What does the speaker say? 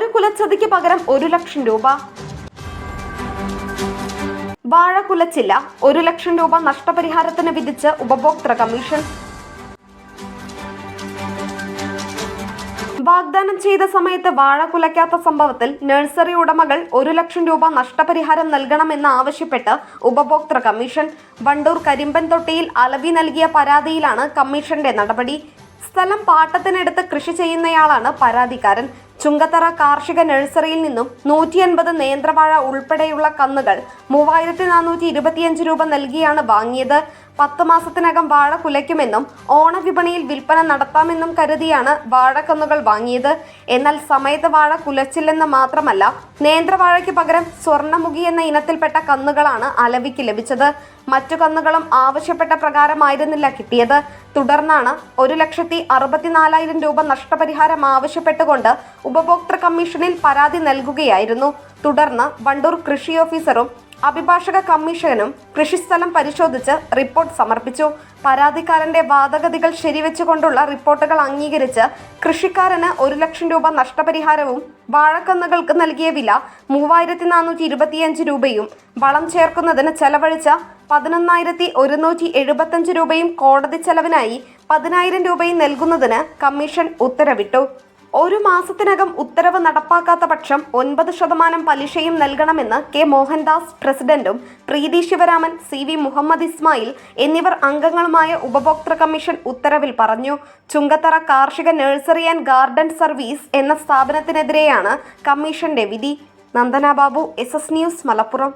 ഒരു കുലച്ചതിക്ക് പകരം ഒരു ലക്ഷം രൂപ. വാഴ കുലച്ചില്ല ഒരു ലക്ഷം രൂപ നഷ്ടപരിഹാരത്തിന് വിധിച്ച് ഉപഭോക്തൃ കമ്മീഷൻ. വാഗ്ദാനം ചെയ്ത സമയത്ത് വാഴ കുലയ്ക്കാത്ത സംഭവത്തിൽ നഴ്സറി ഉടമകൾ ഒരു ലക്ഷം രൂപ നഷ്ടപരിഹാരം നൽകണമെന്ന് ആവശ്യപ്പെട്ട് ഉപഭോക്തൃ കമ്മീഷൻ. വണ്ടൂർ കരിമ്പൻ തൊട്ടിയിൽ അലവി നൽകിയ പരാതിയിലാണ് കമ്മീഷന്റെ നടപടി. സ്ഥലം പാട്ടത്തിനെടുത്ത് കൃഷി ചെയ്യുന്നയാളാണ് പരാതിക്കാരൻ. ചുങ്കത്തറ കാർഷിക നഴ്സറിയിൽ നിന്നും നൂറ്റി അൻപത് നേന്ത്രവാഴ ഉൾപ്പെടെയുള്ള കന്നുകൾ മൂവായിരത്തി നാനൂറ്റി ഇരുപത്തിയഞ്ച് രൂപ നൽകിയാണ് വാങ്ങിയത്. പത്ത് മാസത്തിനകം വാഴ കുലയ്ക്കുമെന്നും ഓണവിപണിയിൽ വിൽപ്പന നടത്താമെന്നും കരുതിയാണ് വാഴക്കന്നുകൾ വാങ്ങിയത്. എന്നാൽ സമയത്ത് വാഴ കുലച്ചില്ലെന്ന് മാത്രമല്ല നേന്ത്രവാഴയ്ക്ക് പകരം സ്വർണമുഖി എന്ന ഇനത്തിൽപ്പെട്ട കന്നുകളാണ് അലവിക്ക് ലഭിച്ചത്. മറ്റു കന്നുകളും ആവശ്യപ്പെട്ട പ്രകാരമായിരുന്നില്ല കിട്ടിയത്. തുടർന്നാണ് ഒരു ലക്ഷത്തി അറുപത്തിനാലായിരം രൂപ നഷ്ടപരിഹാരം ആവശ്യപ്പെട്ടുകൊണ്ട് ഉപഭോക്തൃ കമ്മീഷനിൽ പരാതി നൽകുകയായിരുന്നു. തുടർന്ന് വണ്ടൂർ കൃഷി ഓഫീസറും അഭിഭാഷക കമ്മീഷനും കൃഷിസ്ഥലം പരിശോധിച്ച് റിപ്പോർട്ട് സമർപ്പിച്ചു. പരാതിക്കാരന്റെ വാദഗതികൾ ശരിവെച്ചുകൊണ്ടുള്ള റിപ്പോർട്ടുകൾ അംഗീകരിച്ച് കൃഷിക്കാരന് ഒരു ലക്ഷം രൂപ നഷ്ടപരിഹാരവും വാഴക്കന്നുകൾക്ക് നൽകിയ വില മൂവായിരത്തി നാനൂറ്റി ഇരുപത്തിയഞ്ച് രൂപയും വളം ചേർക്കുന്നതിന് ചെലവഴിച്ച പതിനൊന്നായിരത്തി ഒരുന്നൂറ്റി എഴുപത്തഞ്ച് രൂപയും കോടതി ചെലവിനായി പതിനായിരം രൂപയും നൽകുന്നതിന് കമ്മീഷൻ ഉത്തരവിട്ടു. ഒരു മാസത്തിനകം ഉത്തരവ് നടപ്പാക്കാത്ത പക്ഷം ഒൻപത് ശതമാനം പലിശയും നൽകണമെന്ന് കെ മോഹൻദാസ് പ്രസിഡന്റും പ്രീതി ശിവരാമൻ സി വി മുഹമ്മദ് ഇസ്മായിൽ എന്നിവർ അംഗങ്ങളുമായ ഉപഭോക്തൃ കമ്മീഷൻ ഉത്തരവിൽ പറഞ്ഞു. ചുങ്കത്തറ കാർഷിക നഴ്സറി ആൻഡ് ഗാർഡൻ സർവീസ് എന്ന സ്ഥാപനത്തിനെതിരെയാണ് കമ്മീഷന്റെ വിധി. Nandana Babu S S news Malappuram.